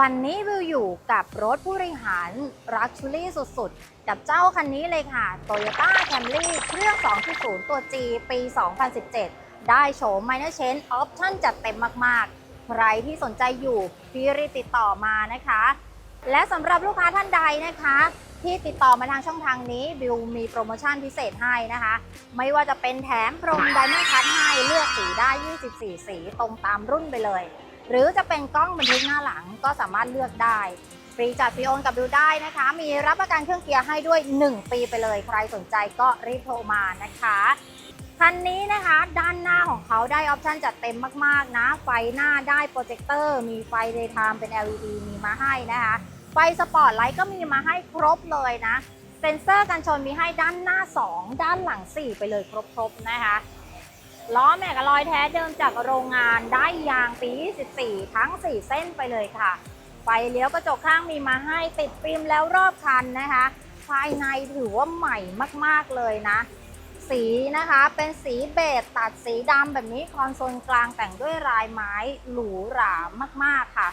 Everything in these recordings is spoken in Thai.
วันนี้วิวอยู่กับรถผู้บริหารรักชูรี่สุดๆ กับเจ้าคันนี้เลยค่ะ Toyota Camry เครื่อง 2.0 ตัว G ปี 2017 ได้โฉม Minor Change Option จัดเต็มมากๆ ใครที่สนใจอยู่พี่รีติดต่อมานะคะ และสำหรับลูกค้าท่านใดนะคะ ที่ติดต่อมาทางช่องทางนี้บิวมีโปรโมชั่นพิเศษให้นะคะ ไม่ว่าจะเป็นแถมพรมไดมอนด์คัทให้เลือกสีได้ 24 สีตรงตามรุ่นไปเลย หรือจะเป็นกล้องบันทึกหน้าหลังก็สามารถเลือกได้ฟรีจัดฟรีโอนกับบิวได้นะคะ มีรับประกันเครื่องเกียร์ให้ด้วย 1 ปีไปเลย ใครสนใจก็รีบโทรมานะคะคันนี้นะคะด้านหน้าของเขาได้ออปชันจัดเต็มมากๆนะ ไฟหน้าได้โปรเจคเตอร์ มีไฟเดย์ไทม์เป็น LED มีมาให้นะคะ ไฟสปอร์ตไลท์ก็มีมาให้ครบเลยนะ เซ็นเซอร์กันชนมีให้ด้านหน้า 2 ด้านหลัง 4 ไปเลยครบๆนะคะ ล้อแม็กกะลอยแท้เดิมจากโรงงานได้ยางปี 24 ทั้ง 4 เส้นไปเลยค่ะ ไฟเลี้ยวกระจกข้างมีมาให้ติดฟิล์มแล้วรอบคันนะคะ ภายในถือว่าใหม่มากๆเลยนะ สีนะคะเป็นสีเบจตัดสีดำแบบนี้คอนโซลกลางแต่งด้วยลายไม้หรูหรามากๆค่ะ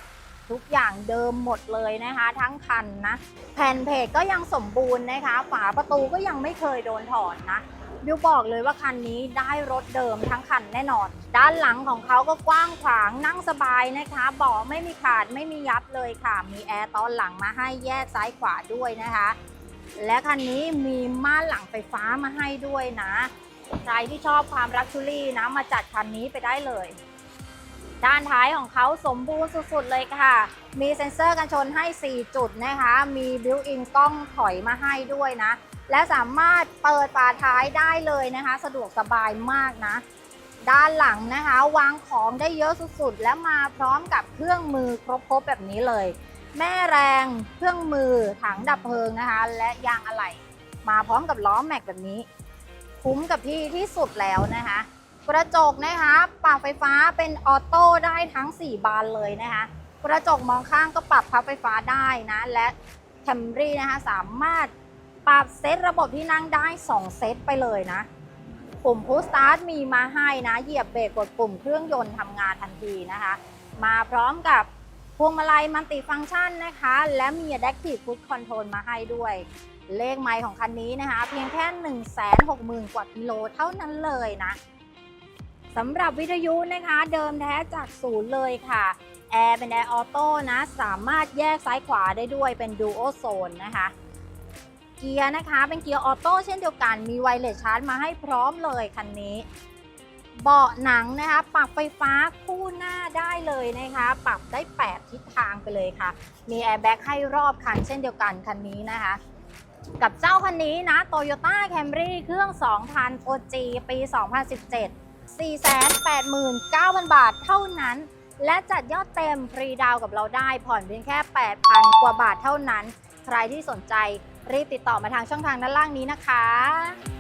ทุกอย่างเดิมหมดเลยนะคะ ทั้งคันนะ แผ่นเพจก็ยังสมบูรณ์นะคะ ฝาประตูก็ยังไม่เคยโดนถอดนะ บิวบอกเลยว่าคันนี้ได้รถเดิมทั้งคันแน่นอน ด้านหลังของเขาก็กว้างขวางนั่งสบายนะคะเบาะไม่มีขาดไม่มียับเลยค่ะ มีแอร์ตอนหลังมาให้แยกซ้ายขวาด้วยนะคะ และคันนี้มีม่านหลังไฟฟ้ามาให้ด้วยนะ ใครที่ชอบความรักชูรี่นะมาจัดคันนี้ไปได้เลย ด้านท้ายของเขาสมบูรณ์สุดๆเลยค่ะ มีเซ็นเซอร์กันชนให้ 4 จุดนะคะ มีบิวอินกล้องถอยมาให้ด้วยนะ และสามารถเปิดฝาท้ายได้เลยนะคะ สะดวกสบายมากนะ ด้านหลังนะคะ วางของได้เยอะสุดๆ และมาพร้อมกับเครื่องมือครบๆแบบนี้เลย แม่แรงเครื่องมือถังดับเพลิงนะคะ และยางอะไหล่มาพร้อมกับล้อแม็กแบบนี้ คุ้มกับที่ที่สุดแล้วนะคะ กระจกนะคะปรับไฟฟ้าเป็นออโต้ได้ทั้ง 4 บานเลยนะคะ กระจกมองข้างก็ปรับพับไฟฟ้าได้นะ และแคมรี่นะคะสามารถ ปรับเซตระบบที่นั่งได้ 2 เซตไปเลยนะ ปุ่มพุชสตาร์ทมีมาให้นะ เหยียบเบรกกดปุ่มเครื่องยนต์ทำงานทันทีนะคะ มาพร้อมกับพวงมาลัยมัลติฟังก์ชันนะคะ และมี Adaptive Cruise Control มาให้ด้วย เลขไมล์ของคันนี้นะคะ เพียงแค่ 160,000 กว่ากิโลเท่านั้นเลยนะสำหรับวิทยุนะคะ เดิมแท้จากศูนย์เลยค่ะแอร์เป็นแอร์ออโต้นะ สามารถแยกซ้ายขวาได้ด้วยเป็นดูโอโซนนะคะ เกียร์นะคะ เป็นเกียร์ออโต้เช่นเดียวกัน มีไวเลสชาร์จมาให้พร้อมเลยคันนี้ เบาะหนังนะคะ ปรับไฟฟ้าคู่หน้าได้เลยนะคะ ปรับได้ 8 ทิศทางไปเลยค่ะ มีแอร์แบ็กให้รอบคันเช่นเดียวกันคันนี้นะคะกับเจ้าคันนี้นะ Toyota Camry เครื่อง 2,000 OG ปี 2017 489,000 บาทเท่านั้น และจัดยอดเต็มฟรีดาวกับเราได้ผ่อนเพียงแค่ 8,000 กว่าบาทเท่านั้น ใครที่สนใจ รีบติดต่อมาทางช่องทางด้านล่างนี้นะคะ